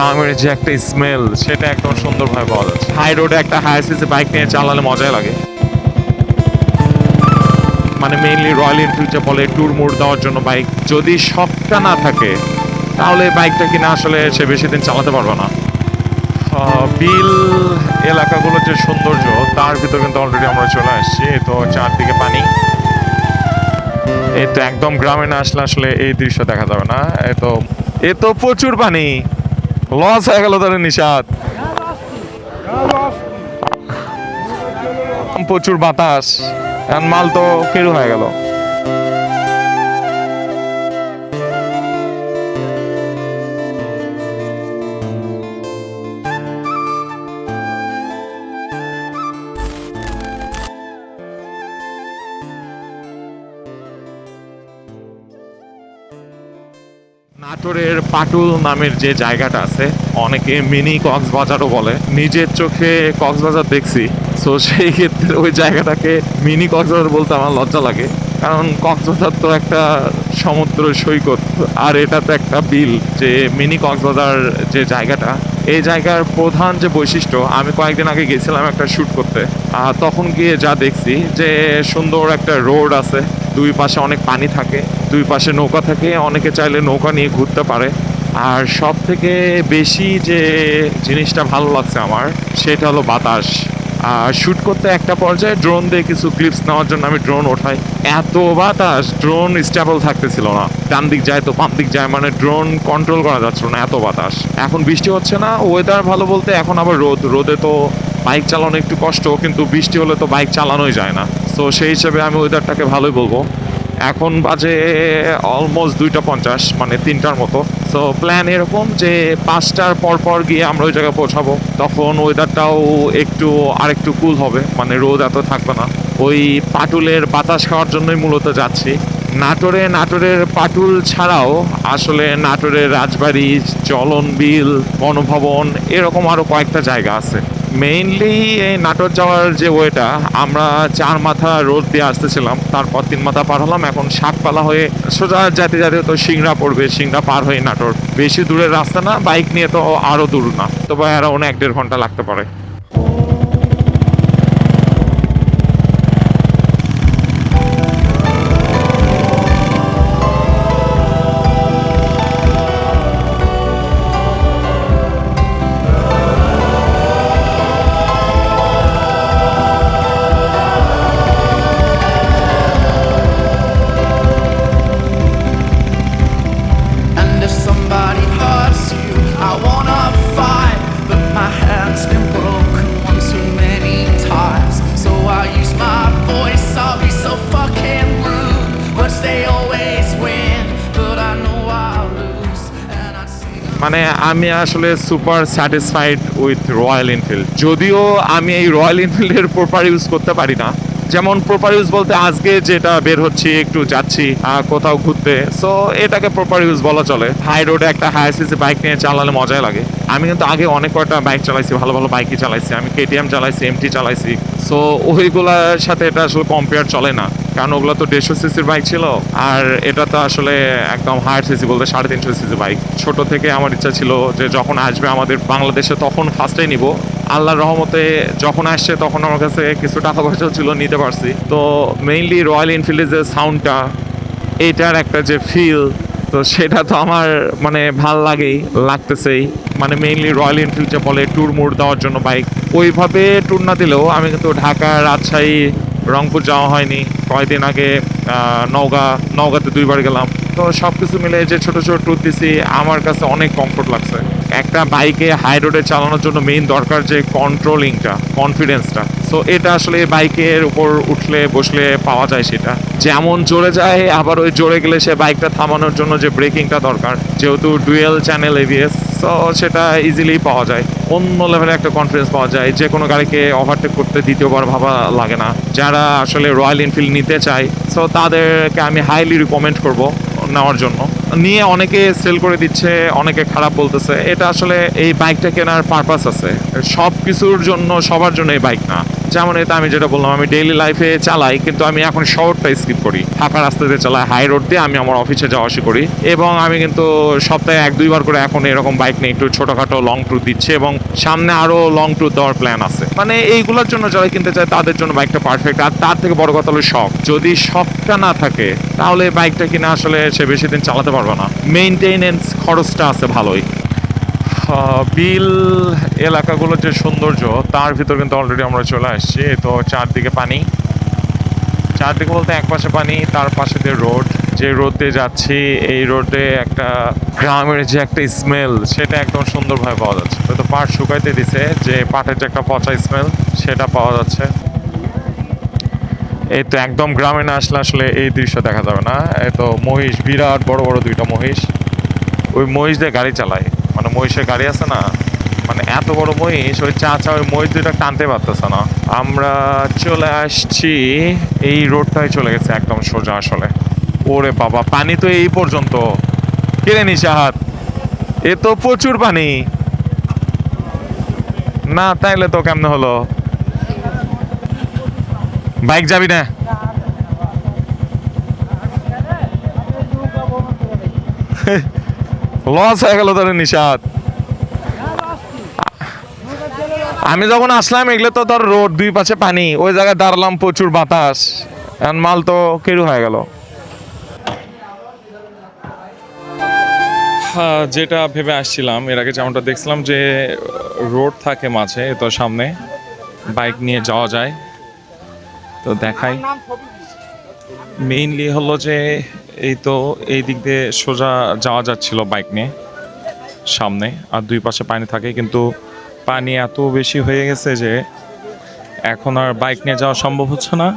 গ্রামের যে একটা স্মেল সেটা একদম সুন্দরভাবে পাওয়া যাচ্ছে। হাই রোডে একটা হায়ার সিসি বাইক নিয়ে চালালে মজাই লাগে। মানে মেইনলি রয়্যাল এনফিল্ড যে বলে ট্যুর মোড দেওয়ার জন্য বাইক যদি শখটা না থাকে, তাহলে বাইকটা কিনা আসলে সে বেশি দিন চালাতে পারবে না। বিল এলাকাগুলোর যে সৌন্দর্য, তার ভিতর কিন্তু অলরেডি আমরা চলে আসছি। তো চারদিকে পানি। এই তো একদম গ্রামে না আসলে আসলে এই দৃশ্য দেখা যাবে না। এ তো এ তো প্রচুর পানি। লস হয়ে গেল তাদের নিষাদ প্রচুর বাতাস। মাল তো কেরু হয়ে গেল। নাটোরের পাটুল নামের যে জায়গাটা আছে, অনেকে মিনি কক্সবাজারও বলে। নিজের চোখে কক্সবাজার দেখছি, তো সেই ক্ষেত্রে ওই জায়গাটাকে মিনি কক্সবাজার বলতে আমার লজ্জা লাগে। কারণ কক্সবাজার তো একটা সমুদ্র সৈকত, আর এটা তো একটা বিল, যে মিনি কক্সবাজার যে জায়গাটা, এই জায়গার প্রধান যে বৈশিষ্ট্য, আমি কয়েকদিন আগে গেছিলাম একটা শ্যুট করতে, আর তখন গিয়ে যা দেখছি যে সুন্দর একটা রোড আছে, দুই পাশে অনেক পানি থাকে, দুই পাশে নৌকা থাকে, অনেকে চাইলে নৌকা নিয়ে ঘুরতে পারে, আর সব থেকে বেশি যে জিনিসটা ভালো লাগছে আমার, সেটা হলো বাতাস। আর শ্যুট করতে একটা পর্যায়ে ড্রোন দিয়ে কিছু ক্লিপস নেওয়ার জন্য আমি ড্রোন ওঠাই। এত বাতাস ড্রোন স্টেবল থাকতেছিল না। ডান দিক যায় তো বাম দিক যায় মানে ড্রোন কন্ট্রোল করা যাচ্ছিল না, এত বাতাস। এখন বৃষ্টি হচ্ছে না ওয়েদার ভালো বলতে এখন আবার রোদ। রোদে তো বাইক চালানো একটু কষ্ট, কিন্তু বৃষ্টি হলে তো বাইক চালানোই যায় না। তো সেই হিসেবে আমি ওয়েদারটাকে ভালোই বলব। এখন বাজে অলমোস্ট দুইটা পঞ্চাশ মানে তিনটার মতো। সো প্ল্যান এরকম যে পাঁচটার পর পর গিয়ে আমরা ওই জায়গায় পৌঁছাবো। তখন ওয়েদারটাও একটু আরেকটু কুল হবে মানে রোদ এত থাকবে না। ওই পাটুলের বাতাস খাওয়ার জন্যই মূলত যাচ্ছি। নাটোরে, নাটোরের পাটুল ছাড়াও আসলে নাটোরের রাজবাড়ি, চলন বিল গণভবন এরকম আরও কয়েকটা জায়গা আছে। মেইনলি এই নাটোর যাওয়ার যে ওয়েটা, আমরা চার মাথা রোড দিয়ে আসতেছিলাম, তারপর তিন মাথা পার হলাম, এখন শাকপালা হয়ে সোজা যেতে যেতে তো সিংড়া পড়বে, সিংড়া পার হয়ে নাটোর। বেশি দূরের রাস্তা না, বাইক নিয়ে তো আরও দূর না। তবে অ্যারাউন্ড অনেক দেড় ঘণ্টা লাগতে পারে। মানে আমি আসলে super satisfied with Royal Enfield যদিও আমি এই রয়্যাল এনফিল্ডের প্রপার ইউজ করতে পারি না। যেমন প্রপার ইউজ বলতে আজকে যেটা বের হচ্ছি, একটু যাচ্ছি কোথাও ঘুরতে। সো এটাকে প্রপার ইউজ বলা চলে। হাই রোডে একটা হায়ার সিসি বাইক নিয়ে চালালে মজাই লাগে। আমি কিন্তু আগে অনেক কয়টা বাইক চালাইছি, ভালো ভালো বাইকই চালাইছি। আমি কেটিএম চালাইছি এমটি চালাইছি। সো ওইগুলার সাথে এটা আসলে কম্পেয়ার চলে না। কারণ ওগুলো তো দেড়শো সিসির বাইক ছিল, আর এটা তো আসলে একদম হায়ার সিসি বলতে সাড়ে তিনশো সিসি বাইক ছোট থেকে আমার ইচ্ছা ছিল যে যখন আসবে আমাদের বাংলাদেশে তখন ফার্স্টেই নিব। আল্লাহর রহমতে যখন আসছে তখন আমার কাছে কিছু টাকা পয়সা ছিল, নিতে পারছি। তো মেইনলি রয়্যাল এনফিল্ডের যে সাউন্ডটা এইটার একটা যে ফিল তো সেটা তো আমার মানে ভালো লাগেই, লাগতেছেই। মানে মেইনলি রয়্যাল এনফিল্ড যে বলে ট্যুর মোড দেওয়ার জন্য বাইক ওইভাবে ট্যুর না দিলেও আমি কিন্তু ঢাকা, রাজশাহী রংপুর যাওয়া হয়নি। কয়েকদিন আগে নওগাঁ, নওগাঁতে দুইবার গেলাম। তো সব কিছু মিলে যে ছোট ছোট ট্যুর দিছি, আমার কাছে অনেক কমফোর্ট লাগছে। একটা বাইকে হাই রোডে চালানোর জন্য মেইন দরকার যে কন্ট্রোলিংটা কনফিডেন্সটা সো এটা আসলে বাইকের উপর উঠলে, বসলে পাওয়া যায় সেটা। যেমন জোরে যায়, আবার ওই জোরে গেলে সে বাইকটা থামানোর জন্য যে ব্রেকিংটা দরকার, যেহেতু ডুয়েল চ্যানেল এভিএস সো সেটা ইজিলি পাওয়া যায়। অন্য লেভেলে একটা কনফিডেন্স পাওয়া যায়, যে কোনো গাড়িকে ওভারটেক করতে দ্বিতীয়বার ভাবা লাগে না। যারা আসলে রয়্যাল এনফিল্ড নিতে চায় সো তাদেরকে আমি হাইলি রিকমেন্ড করব। নেওয়ার জন্য। নিয়ে অনেকে সেল করে দিচ্ছে, অনেকে খারাপ বলতেছে। এটা আসলে এই বাইকটা কেনার পারপাস আছে। সব কিছুর জন্য, সবার জন্য এই বাইক না। যেমন এটা আমি যেটা বললাম, আমি ডেইলি লাইফে চালাই, কিন্তু আমি এখন শহরটা স্কিপ করি। ফাঁকা রাস্তাতে চালাই হাই রোড দিয়ে আমি আমার অফিসে যাওয়া আসি করি। এবং আমি কিন্তু সপ্তাহে এক, দুইবার করে এখন এরকম বাইক নিয়ে একটু ছোটখাটো লং ট্যুর দিচ্ছে এবং সামনে আরও লং ট্যুর দেওয়ার প্ল্যান আছে। মানে এইগুলোর জন্য যারা কিনতে চায়, তাদের জন্য বাইকটা পারফেক্ট আর তার থেকে বড় কথা হলো শখ। যদি শখটা না থাকে, তাহলে বাইকটা কিনে আসলে সে বেশি দিন চালাতে পারবে না। মেনটেনেন্স খরচটা আছে ভালোই। বিল এলাকাগুলোর যে সৌন্দর্য, তার ভিতর কিন্তু অলরেডি আমরা চলে আসছি। তো চারদিকে পানি। চারদিকে বলতে এক পাশে পানি, তার পাশে দিয়ে রোড। যে রোড যাচ্ছি, এই রোডে একটা গ্রামের যে একটা স্মেল সেটা একদম সুন্দরভাবে পাওয়া যাচ্ছে। তো পাট শুকাইতে দিছে, যে পাটের যে একটা পচা স্মেল সেটা পাওয়া যাচ্ছে। এই তো একদম গ্রামে না আসলে আসলে এই দৃশ্য দেখা যাবে না। এই তো মহিষ, বিরাট বড় বড় দুইটা মহিষ। ওই মহিষ দিয়ে গাড়ি চালায়। মানে মহিষের গাড়ি আছে না মানে এত বড় মহিষ, ওই চাচা ওই মহিষ দুইটা টানতে পারতেছে না। আমরা চলে আসছি, এই রোডটাই চলে গেছে একদম সোজা আসলে। ওরে বাবা, পানি তো এই পর্যন্ত। কিরে হাত এ তো প্রচুর পানি। না, তাইলে তো কেমনে হলো? বাইক যাবি না? লস হয়ে গেল তোর নিষাদ আমি যখন আসলাম এগুলো তো তোর রোড দুই পাশে পানি ওই জায়গায় দাঁড়ালাম প্রচুর বাতাস। মাল তো কেরু হয়ে গেল। হ্যাঁ, যেটা ভেবে আসছিলাম এর আগে যেমনটা দেখছিলাম যে রোড থাকে মাঝে তো সামনে বাইক নিয়ে যাওয়া যায়। তো দেখাই। মেইনলি হলো যে এই তো এই দিক দিয়ে সোজা যাওয়া যাচ্ছিল বাইক নিয়ে সামনে আর দুই পাশে পানি থাকে কিন্তু পানি এত বেশি হয়ে গেছে যে এখন আর বাইক নিয়ে যাওয়া সম্ভব হচ্ছে না।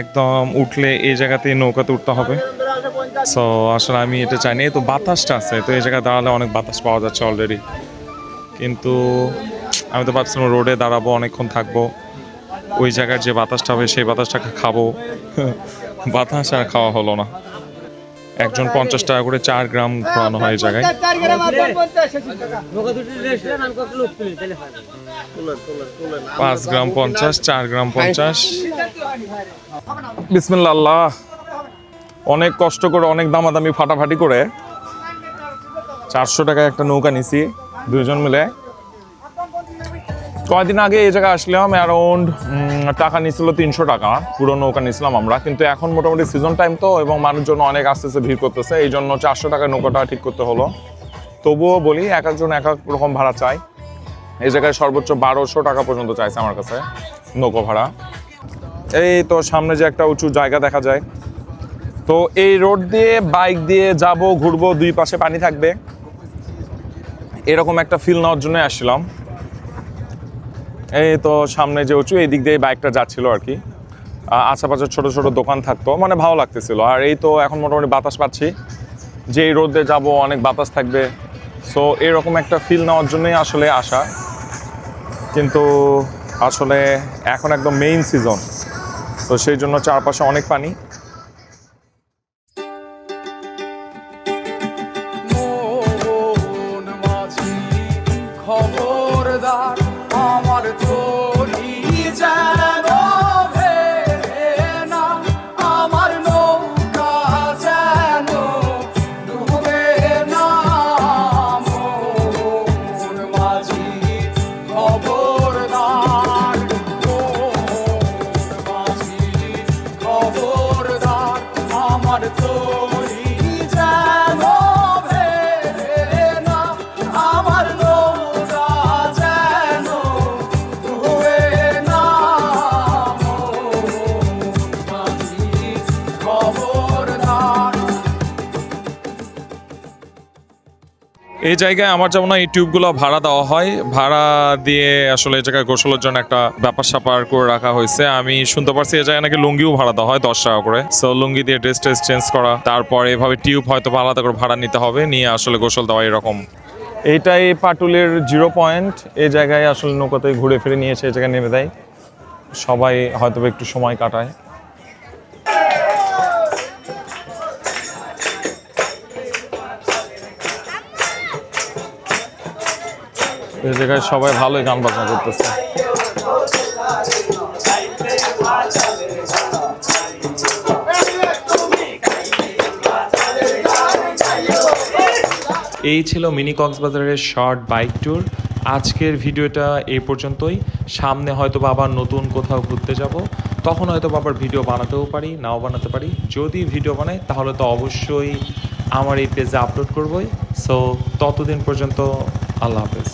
একদম উঠলে এই জায়গাতে নৌকাতে উঠতে হবে। সো আসলে আমি এটা চাইনি। এই তো বাতাসটা আছে তো এই জায়গায় দাঁড়ালে অনেক বাতাস পাওয়া যাচ্ছে অলরেডি কিন্তু আমি তো ভাবছিলাম রোডে দাঁড়াবো অনেকক্ষণ থাকব। ওই জায়গার যে বাতাসটা হবে, সেই বাতাসটা খাব। বাতাস আর খাওয়া হলো না। একজন পঞ্চাশ টাকা করে চার গ্রাম ঘোরানো হয় এই জায়গায়। পাঁচ গ্রাম পঞ্চাশ, চার গ্রাম পঞ্চাশ। বিসমিল্লা আল্লাহ অনেক কষ্ট করে, অনেক দামাদামি ফাটাফাটি করে। চারশো টাকায় একটা নৌকা নিছি দুজন মিলে। কয়েকদিন আগে এই জায়গায় আসলাম অ্যারাউন্ড টাকা নিছিল তিনশো টাকা। পুরো নৌকা নিয়েছিলাম আমরা। কিন্তু এখন মোটামুটি সিজন টাইম তো, এবং মানুষজন অনেক আসতেছে ভিড় করতেছে। এই জন্য চারশো টাকায় নৌকাটা ঠিক করতে হলো। তবুও বলি, এক একজন এক এক রকম ভাড়া চাই। এই জায়গায় সর্বোচ্চ বারোশো টাকা পর্যন্ত চাইছে আমার কাছে নৌকো ভাড়া। এই তো সামনে যে একটা উঁচু জায়গা দেখা যায়। তো এই রোড দিয়ে বাইক দিয়ে যাব, ঘুরবো, দুই পাশে পানি থাকবে। এরকম একটা ফিল নেওয়ার জন্য আসছিলাম। এই তো সামনে যে উঁচু এই দিক দিয়ে বাইকটা যাচ্ছিল আর কি। আশেপাশে ছোট ছোট দোকান থাকতো মানে ভালো লাগতেছিল। আর এই তো এখন মোটামুটি বাতাস পাচ্ছি। যে এই রোদে যাব, অনেক বাতাস থাকবে। সো এরকম একটা ফিল নেওয়ার জন্যই আসলে আসা। কিন্তু আসলে এখন একদম মেইন সিজন তো সেই জন্য চারপাশে অনেক পানি। এই জায়গায় আমার যেমন এই টিউবগুলো ভাড়া দেওয়া হয়, ভাড়া দিয়ে আসলে এই জায়গায় গোসলের জন্য একটা ব্যাপার স্যাপার করে রাখা হয়েছে। আমি শুনতে পারছি এই জায়গায় নাকি লুঙ্গিও ভাড়া দেওয়া হয় দশ টাকা করে। সো লুঙ্গি দিয়ে ড্রেস ট্রেস চেঞ্জ করা, তারপর এভাবে টিউব হয়তো আলাদা করে ভাড়া নিতে হবে, নিয়ে আসলে গোসল দেওয়া এরকম। এইটাই পাটুলের জিরো পয়েন্ট। এই জায়গায় আসলে নৌকাতে ঘুরে ফিরে নিয়ে এসে এই জায়গায় নেমে দেয় সবাই হয়তো একটু সময় কাটায়। এই জায়গায় সবাই ভালোই গান বাজনা করতেছে। এই ছিল মিনি কক্সবাজারের শর্ট বাইক ট্যুর। আজকের ভিডিওটা এই পর্যন্তই। সামনে হয়তো বা আবার নতুন কোথাও ঘুরতে যাব। তখন হয়তো বা আবার ভিডিও বানাতেও পারি, নাও বানাতে পারি। যদি ভিডিও বানাই, তাহলে তো অবশ্যই আমার এই পেজে আপলোড করবই। সো ততদিন পর্যন্ত আল্লাহ হাফেজ।